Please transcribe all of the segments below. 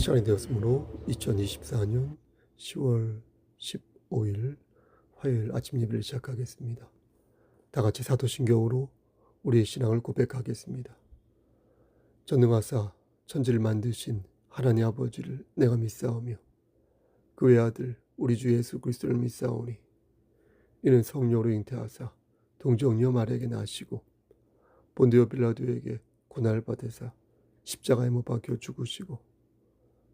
시간이 되었으므로 2024년 10월 15일 화요일 아침 예배를 시작하겠습니다. 다 같이 사도신경으로 우리의 신앙을 고백하겠습니다. 전능하사 천지를 만드신 하나님 아버지를 내가 믿사오며 그의 아들 우리 주 예수 그리스도를 믿사오니 이는 성령으로 잉태하사 동정녀 마리에게 나시고 본디오 빌라도에게 고난을 받으사 십자가에 못 박혀 죽으시고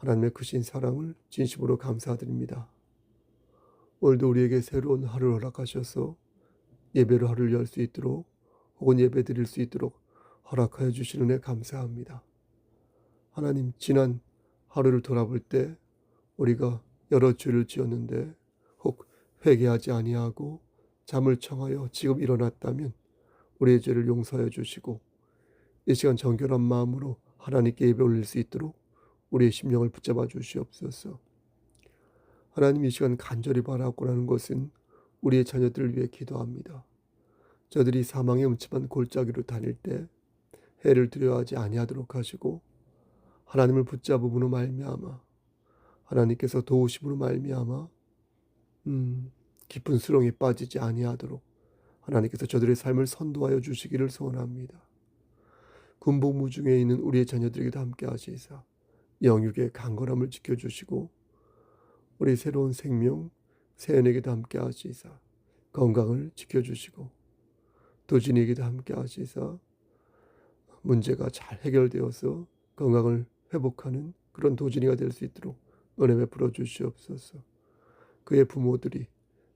하나님의 크신 사랑을 진심으로 감사드립니다. 오늘도 우리에게 새로운 하루를 허락하셔서 예배로 하루를 열 수 있도록 혹은 예배 드릴 수 있도록 허락하여 주시는 은혜 감사합니다. 하나님 지난 하루를 돌아볼 때 우리가 여러 죄를 지었는데 혹 회개하지 아니하고 잠을 청하여 지금 일어났다면 우리의 죄를 용서하여 주시고 이 시간 정결한 마음으로 하나님께 예배 올릴 수 있도록 우리의 심령을 붙잡아 주시옵소서. 하나님 이 시간 간절히 바라고라는 것은 우리의 자녀들을 위해 기도합니다. 저들이 사망의 음침한 골짜기로 다닐 때 해를 두려워하지 아니하도록 하시고 하나님을 붙잡음으로 말미암아 하나님께서 도우심으로 말미암아 음, 깊은 수렁에 빠지지 아니하도록 하나님께서 저들의 삶을 선도하여 주시기를 소원합니다. 군복무 중에 있는 우리의 자녀들에게도 함께 하시사 영육의 강건함을 지켜주시고 우리 새로운 생명 세연에게도 함께 하시사 건강을 지켜주시고 도진에게도 함께 하시사 문제가 잘 해결되어서 건강을 회복하는 그런 도진이가 될 수 있도록 은혜 베풀어 주시옵소서. 그의 부모들이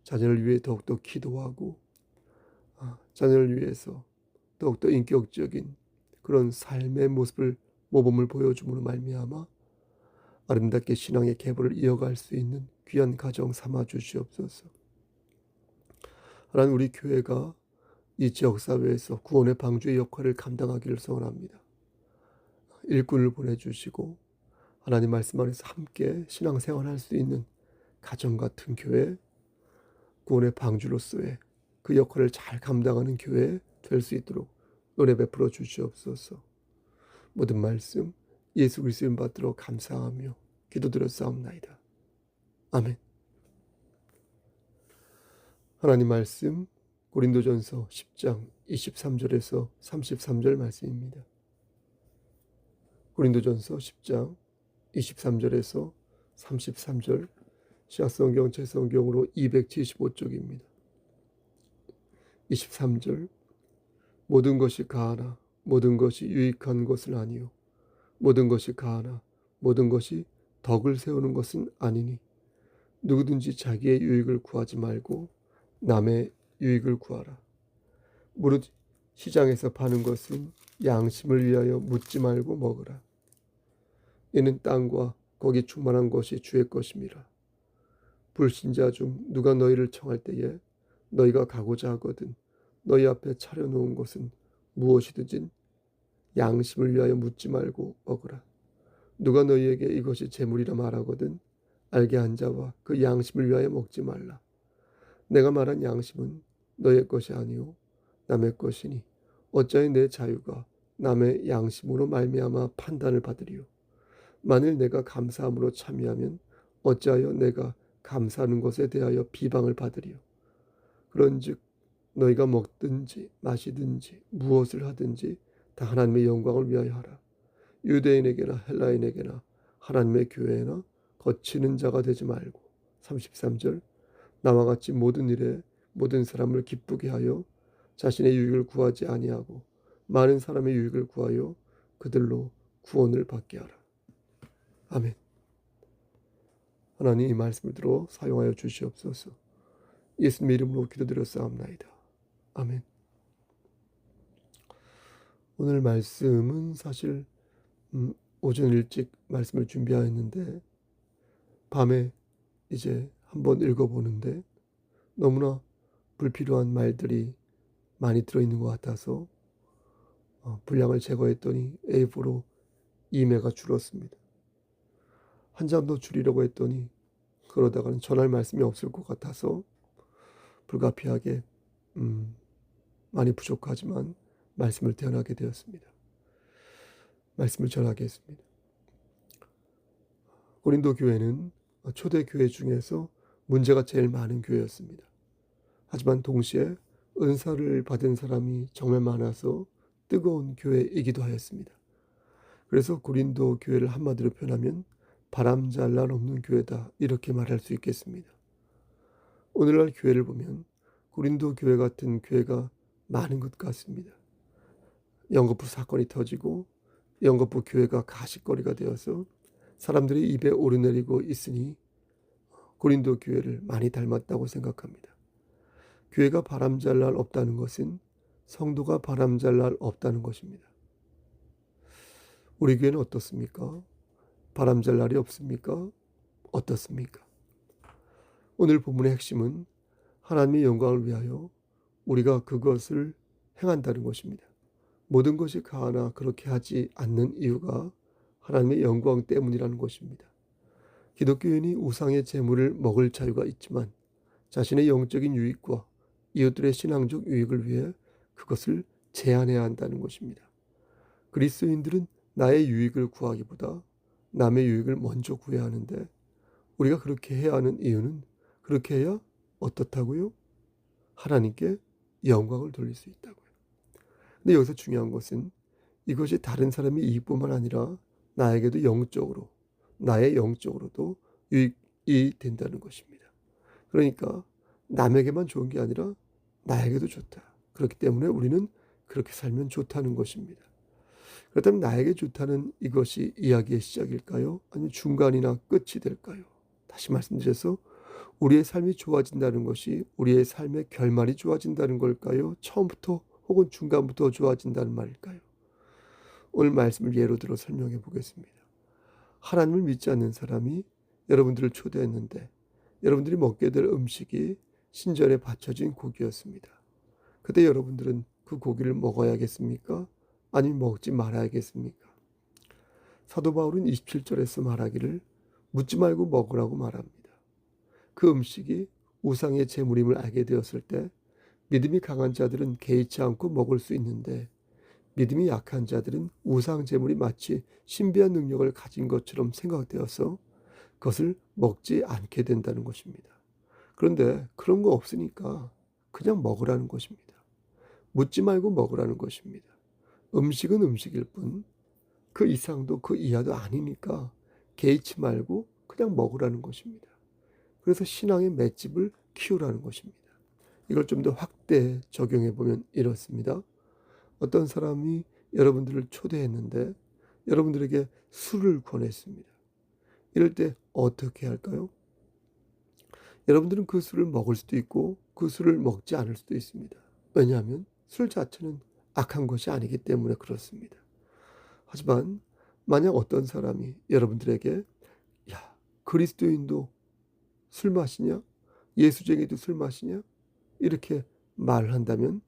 자녀를 위해 더욱더 기도하고 아, 자녀를 위해서 더욱더 인격적인 그런 삶의 모습을 모범을 보여줌으로 말미암아 아름답게 신앙의 계보를 이어갈 수 있는 귀한 가정 삼아 주시옵소서. 하나님 우리 교회가 이 지역 사회에서 구원의 방주의 역할을 감당하기를 소원합니다. 일꾼을 보내주시고 하나님 말씀 안에서 함께 신앙생활할 수 있는 가정 같은 교회, 구원의 방주로서의 그 역할을 잘 감당하는 교회 될 수 있도록 은혜 베풀어 주시옵소서. 모든 말씀 예수 그리스도 인 받들어 감사하며 기도드렸사옵나이다. 아멘. 하나님 말씀 고린도전서 10장 23절에서 33절 말씀입니다. 고린도전서 10장 23절에서 33절 시학성경 제성경으로 275쪽입니다. 23절 모든 것이 가하나 모든 것이 유익한 것은 아니요 모든 것이 가하나 모든 것이 덕을 세우는 것은 아니니 누구든지 자기의 유익을 구하지 말고 남의 유익을 구하라. 무릇 시장에서 파는 것은 양심을 위하여 묻지 말고 먹으라. 이는 땅과 거기 충만한 것이 주의 것임이라. 불신자 중 누가 너희를 청할 때에 너희가 가고자 하거든 너희 앞에 차려놓은 것은 무엇이든지 양심을 위하여 묻지 말고 먹으라. 누가 너희에게 이것이 재물이라 말하거든 알게 한 자와 그 양심을 위하여 먹지 말라. 내가 말한 양심은 너의 것이 아니오 남의 것이니 어찌하여 내 자유가 남의 양심으로 말미암아 판단을 받으리요. 만일 내가 감사함으로 참여하면 어찌하여 내가 감사하는 것에 대하여 비방을 받으리요. 그런즉 너희가 먹든지 마시든지 무엇을 하든지 다 하나님의 영광을 위하여 하라. 유대인에게나 헬라인에게나 하나님의 교회나 거치는 자가 되지 말고 33절 나와 같이 모든 일에 모든 사람을 기쁘게 하여 자신의 유익을 구하지 아니하고 많은 사람의 유익을 구하여 그들로 구원을 받게 하라. 아멘. 하나님 이 말씀을 들어 사용하여 주시옵소서. 예수님 이름으로 기도드렸사옵나이다. 아멘. 오늘 말씀은 사실 음, 오전 일찍 말씀을 준비하였는데 밤에 이제 한번 읽어보는데 너무나 불필요한 말들이 많이 들어있는 것 같아서 어, 분량을 제거했더니 A4로 2매가 줄었습니다. 한 장 더 줄이려고 했더니 그러다가는 전할 말씀이 없을 것 같아서 불가피하게 음, 많이 부족하지만 말씀을 대언하게 되었습니다. 말씀을 전하겠습니다. 고린도 교회는 초대 교회 중에서 문제가 제일 많은 교회였습니다. 하지만 동시에 은사를 받은 사람이 정말 많아서 뜨거운 교회이기도 하였습니다. 그래서 고린도 교회를 한마디로 표현하면 바람 잘 날 없는 교회다 이렇게 말할 수 있겠습니다. 오늘날 교회를 보면 고린도 교회 같은 교회가 많은 것 같습니다. 영거푸 사건이 터지고 영거푸 교회가 가십거리가 되어서 사람들이 입에 오르내리고 있으니 고린도 교회를 많이 닮았다고 생각합니다. 교회가 바람잘 날 없다는 것은 성도가 바람잘 날 없다는 것입니다. 우리 교회는 어떻습니까? 바람잘 날이 없습니까? 어떻습니까? 오늘 본문의 핵심은 하나님의 영광을 위하여 우리가 그것을 행한다는 것입니다. 모든 것이 가하나 그렇게 하지 않는 이유가 하나님의 영광 때문이라는 것입니다. 기독교인이 우상의 재물을 먹을 자유가 있지만 자신의 영적인 유익과 이웃들의 신앙적 유익을 위해 그것을 제한해야 한다는 것입니다. 그리스도인들은 나의 유익을 구하기보다 남의 유익을 먼저 구해야 하는데 우리가 그렇게 해야 하는 이유는 그렇게 해야 어떻다고요? 하나님께 영광을 돌릴 수 있다고요. 근데 여기서 중요한 것은 이것이 다른 사람의 이익뿐만 아니라 나에게도 영적으로 나의 영적으로도 유익이 된다는 것입니다. 그러니까 남에게만 좋은 게 아니라 나에게도 좋다. 그렇기 때문에 우리는 그렇게 살면 좋다는 것입니다. 그렇다면 나에게 좋다는 이것이 이야기의 시작일까요? 아니면 중간이나 끝이 될까요? 다시 말씀드려서 우리의 삶이 좋아진다는 것이 우리의 삶의 결말이 좋아진다는 걸까요? 처음부터 혹은 중간부터 좋아진다는 말일까요? 오늘 말씀을 예로 들어 설명해 보겠습니다. 하나님을 믿지 않는 사람이 여러분들을 초대했는데 여러분들이 먹게 될 음식이 신전에 바쳐진 고기였습니다. 그때 여러분들은 그 고기를 먹어야겠습니까? 아니면 먹지 말아야겠습니까? 사도 바울은 27절에서 말하기를 묻지 말고 먹으라고 말합니다. 그 음식이 우상의 제물임을 알게 되었을 때 믿음이 강한 자들은 개의치 않고 먹을 수 있는데 믿음이 약한 자들은 우상 제물이 마치 신비한 능력을 가진 것처럼 생각되어서 그것을 먹지 않게 된다는 것입니다. 그런데 그런 거 없으니까 그냥 먹으라는 것입니다. 묻지 말고 먹으라는 것입니다. 음식은 음식일 뿐 그 이상도 그 이하도 아니니까 개의치 말고 그냥 먹으라는 것입니다. 그래서 신앙의 맷집을 키우라는 것입니다. 이걸 좀 더 확대 적용해 보면 이렇습니다. 어떤 사람이 여러분들을 초대했는데 여러분들에게 술을 권했습니다. 이럴 때 어떻게 할까요? 여러분들은 그 술을 먹을 수도 있고 그 술을 먹지 않을 수도 있습니다. 왜냐하면 술 자체는 악한 것이 아니기 때문에 그렇습니다. 하지만 만약 어떤 사람이 여러분들에게 야 그리스도인도 술 마시냐? 예수쟁이도 술 마시냐? 이렇게 말을 한다면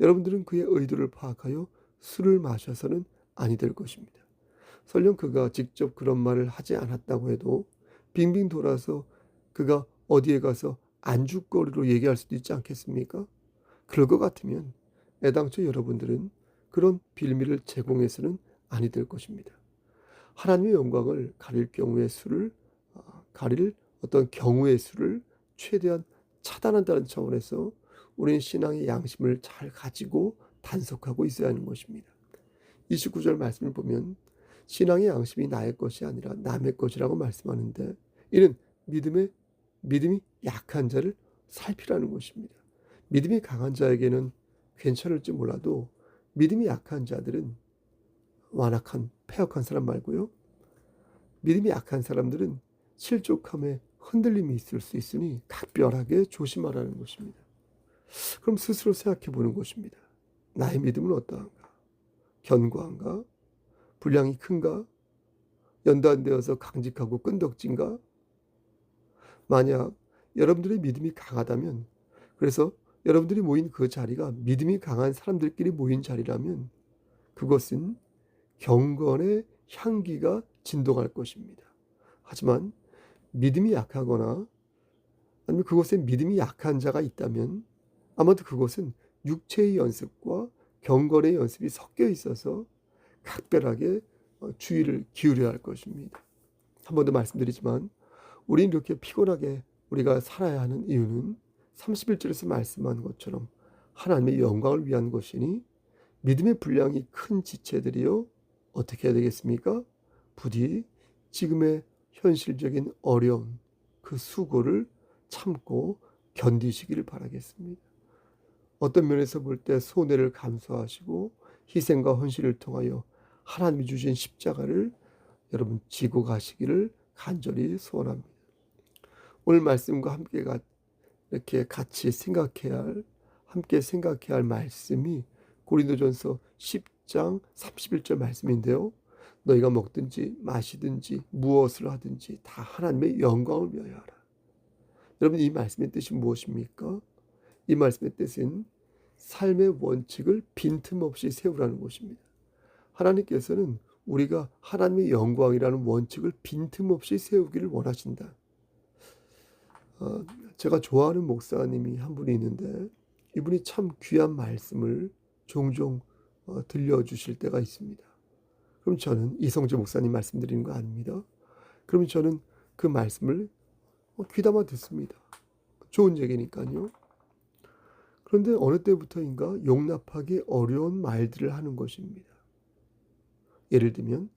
여러분들은 그의 의도를 파악하여 술을 마셔서는 아니 될 것입니다. 설령 그가 직접 그런 말을 하지 않았다고 해도 빙빙 돌아서 그가 어디에 가서 안주거리로 얘기할 수도 있지 않겠습니까? 그럴 것 같으면 애당초 여러분들은 그런 빌미를 제공해서는 아니 될 것입니다. 하나님의 영광을 가릴 경우의 수를 아, 가릴 어떤 경우의 수를 최대한 차단한다는 차원에서 우리는 신앙의 양심을 잘 가지고 단속하고 있어야 하는 것입니다. 29절 말씀을 보면 신앙의 양심이 나의 것이 아니라 남의 것이라고 말씀하는데 이는 믿음의 믿음이 약한 자를 살피라는 것입니다. 믿음이 강한 자에게는 괜찮을지 몰라도 믿음이 약한 자들은 완악한 폐역한 사람 말고요. 믿음이 약한 사람들은 실족함에 흔들림이 있을 수 있으니 각별하게 조심하라는 것입니다. 그럼 스스로 생각해 보는 것입니다. 나의 믿음은 어떠한가? 견고한가? 분량이 큰가? 연단되어서 강직하고 끈덕진가? 만약 여러분들의 믿음이 강하다면 그래서 여러분들이 모인 그 자리가 믿음이 강한 사람들끼리 모인 자리라면 그것은 경건의 향기가 진동할 것입니다. 하지만 믿음이 약하거나 아니면 그곳에 믿음이 약한 자가 있다면 아마도 그것은 육체의 연습과 경건의 연습이 섞여 있어서 각별하게 어, 주의를 기울여야 할 것입니다. 한 번 더 말씀드리지만 우리는 이렇게 피곤하게 우리가 살아야 하는 이유는 31절에서 말씀한 것처럼 하나님의 영광을 위한 것이니 믿음의 분량이 큰 지체들이요 어떻게 해야 되겠습니까? 부디 지금의 현실적인 어려움 그 수고를 참고 견디시기를 바라겠습니다. 어떤 면에서 볼 때 손해를 감수하시고 희생과 헌신을 통하여 하나님이 주신 십자가를 여러분 지고 가시기를 간절히 소원합니다. 오늘 말씀과 함께 이렇게 같이 생각해야 할 함께 생각해야 할 말씀이 고린도전서 10장 31절 말씀인데요. 너희가 먹든지 마시든지 무엇을 하든지 다 하나님의 영광을 위하여 하라. 여러분 이 말씀의 뜻이 무엇입니까? 이 말씀의 뜻은 삶의 원칙을 빈틈없이 세우라는 것입니다. 하나님께서는 우리가 하나님의 영광이라는 원칙을 빈틈없이 세우기를 원하신다. 어, 제가 좋아하는 목사님이 한 분이 있는데 이분이 참 귀한 말씀을 종종 어, 들려주실 때가 있습니다. 그럼 저는 이성재 목사님 말씀드리는 거 아닙니다. 그러면 저는 그 말씀을 어, 귀담아 듣습니다. 좋은 얘기니까요. 그런데 어느 때부터인가 용납하기 어려운 말들을 하는 것입니다. 예를 들면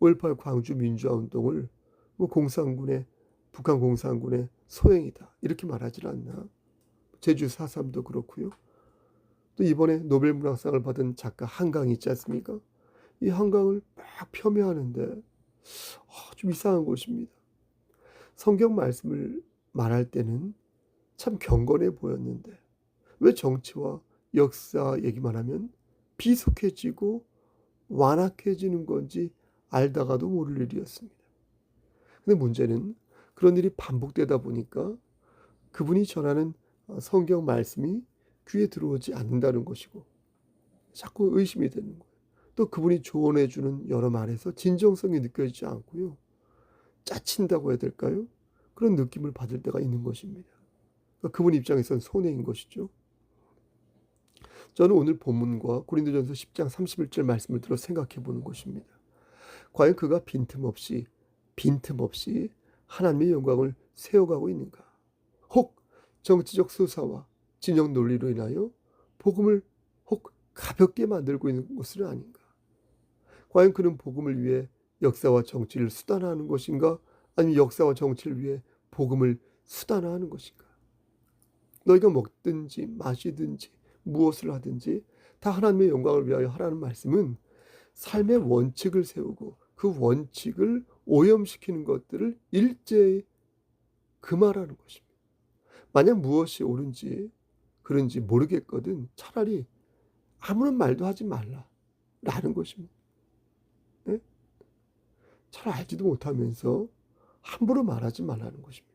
5.18 광주 민주화 운동을 뭐 공산군의 북한 공산군의 소행이다 이렇게 말하지 않나 제주 4.3도 그렇고요. 또 이번에 노벨 문학상을 받은 작가 한강 있지 않습니까? 이 한강을 막 폄훼하는데 어, 좀 이상한 것입니다. 성경 말씀을 말할 때는 참 경건해 보였는데 왜 정치와 역사 얘기만 하면 비속해지고 완악해지는 건지 알다가도 모를 일이었습니다. 근데 문제는 그런 일이 반복되다 보니까 그분이 전하는 성경 말씀이 귀에 들어오지 않는다는 것이고 자꾸 의심이 되는 거예요. 또 그분이 조언해 주는 여러 말에서 진정성이 느껴지지 않고요. 짜친다고 해야 될까요? 그런 느낌을 받을 때가 있는 것입니다. 그러니까 그분 입장에선 손해인 것이죠. 저는 오늘 본문과 고린도전서 10장 31절 말씀을 들어 생각해 보는 것입니다. 과연 그가 빈틈없이 빈틈없이 하나님의 영광을 세워가고 있는가? 혹 정치적 수사와 진영 논리로 인하여 복음을 혹 가볍게 만들고 있는 것은 아닌가? 과연 그는 복음을 위해 역사와 정치를 수단화하는 것인가? 아니면 역사와 정치를 위해 복음을 수단화하는 것인가? 너희가 먹든지 마시든지 무엇을 하든지 다 하나님의 영광을 위하여 하라는 말씀은 삶의 원칙을 세우고 그 원칙을 오염시키는 것들을 일제히 금하라는 것입니다. 만약 무엇이 옳은지 그런지 모르겠거든 차라리 아무런 말도 하지 말라라는 것입니다. 네? 잘 알지도 못하면서 함부로 말하지 말라는 것입니다.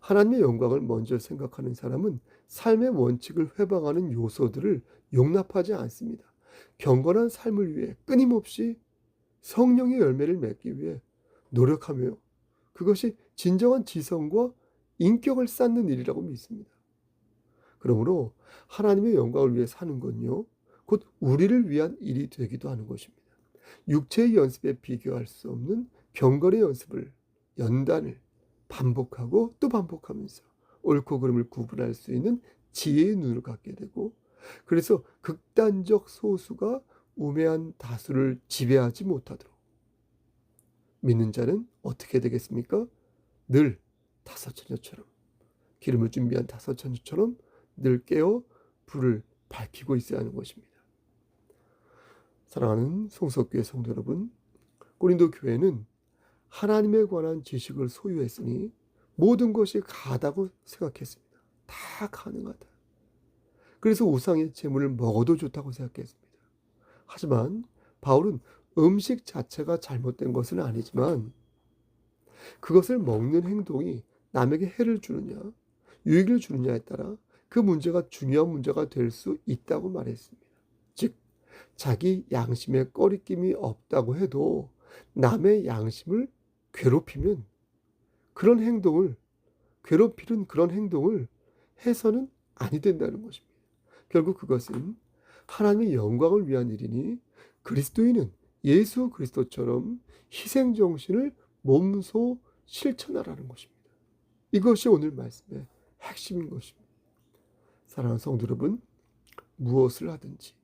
하나님의 영광을 먼저 생각하는 사람은 삶의 원칙을 회방하는 요소들을 용납하지 않습니다. 경건한 삶을 위해 끊임없이 성령의 열매를 맺기 위해 노력하며 그것이 진정한 지성과 인격을 쌓는 일이라고 믿습니다. 그러므로 하나님의 영광을 위해 사는 건요, 곧 우리를 위한 일이 되기도 하는 것입니다. 육체의 연습에 비교할 수 없는 경건의 연습을, 연단을 반복하고 또 반복하면서 옳고 그름을 구분할 수 있는 지혜의 눈을 갖게 되고, 그래서 극단적 소수가 우매한 다수를 지배하지 못하도록 믿는 자는 어떻게 되겠습니까? 늘 다섯 처녀처럼 기름을 준비한 다섯 처녀처럼 늘 깨어 불을 밝히고 있어야 하는 것입니다. 사랑하는 송석교회 성도 여러분, 고린도 교회는 하나님에 관한 지식을 소유했으니 모든 것이 가다고 생각했습니다. 다 가능하다. 그래서 우상의 재물을 먹어도 좋다고 생각했습니다. 하지만 바울은 음식 자체가 잘못된 것은 아니지만 그것을 먹는 행동이 남에게 해를 주느냐, 유익을 주느냐에 따라 그 문제가 중요한 문제가 될 수 있다고 말했습니다. 즉, 자기 양심에 꺼리낌이 없다고 해도 남의 양심을 괴롭히면 그런 행동을, 괴롭히는 그런 행동을 해서는 아니 된다는 것입니다. 결국 그것은 하나님의 영광을 위한 일이니 그리스도인은 예수 그리스도처럼 희생 정신을 몸소 실천하라는 것입니다. 이것이 오늘 말씀의 핵심인 것입니다. 사랑하는 성도 여러분, 무엇을 하든지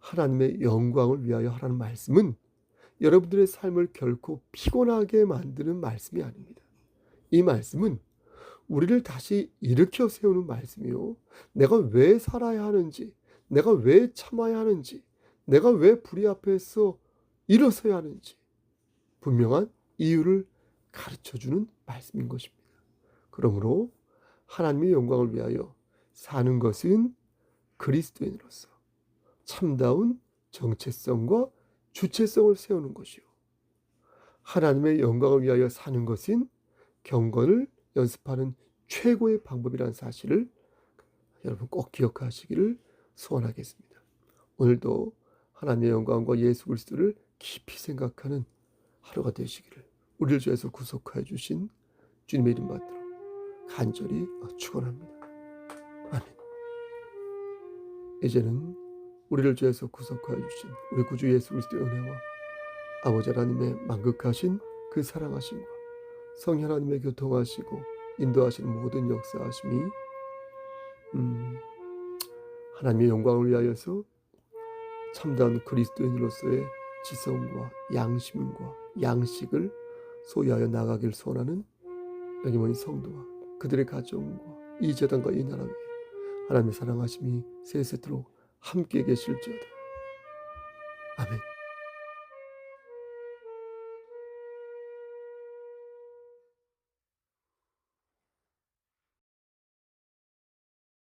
하나님의 영광을 위하여 하라는 말씀은 여러분들의 삶을 결코 피곤하게 만드는 말씀이 아닙니다. 이 말씀은 우리를 다시 일으켜 세우는 말씀이요. 내가 왜 살아야 하는지, 내가 왜 참아야 하는지, 내가 왜 불의 앞에서 일어서야 하는지 분명한 이유를 가르쳐 주는 말씀인 것입니다. 그러므로 하나님의 영광을 위하여 사는 것은 그리스도인으로서 참다운 정체성과 주체성을 세우는 것이요. 하나님의 영광을 위하여 사는 것은 경건을 연습하는 최고의 방법이라는 사실을 여러분 꼭 기억하시기를 소원하겠습니다. 오늘도 하나님의 영광과 예수 그리스도를 깊이 생각하는 하루가 되시기를 우리를 주에서 구속하여 주신 주님의 이름 받들어 간절히 축원합니다. 아멘. 이제는 우리를 주에서 구속하여 주신 우리 구주 예수 그리스도의 은혜와 아버지 하나님의 만극하신 그 사랑하심과 성령 하나님의 교통하시고 인도하시는 모든 역사하심이 음, 하나님의 영광을 위하여서 참다운 그리스도인으로서의 지성과 양심과 양식을 소유하여 나가길 소원하는 여기 모인 성도와 그들의 가정과 이 재단과 이 나라 위에 하나님의 사랑하심이 세세토록 함께 계실지어다. 아멘.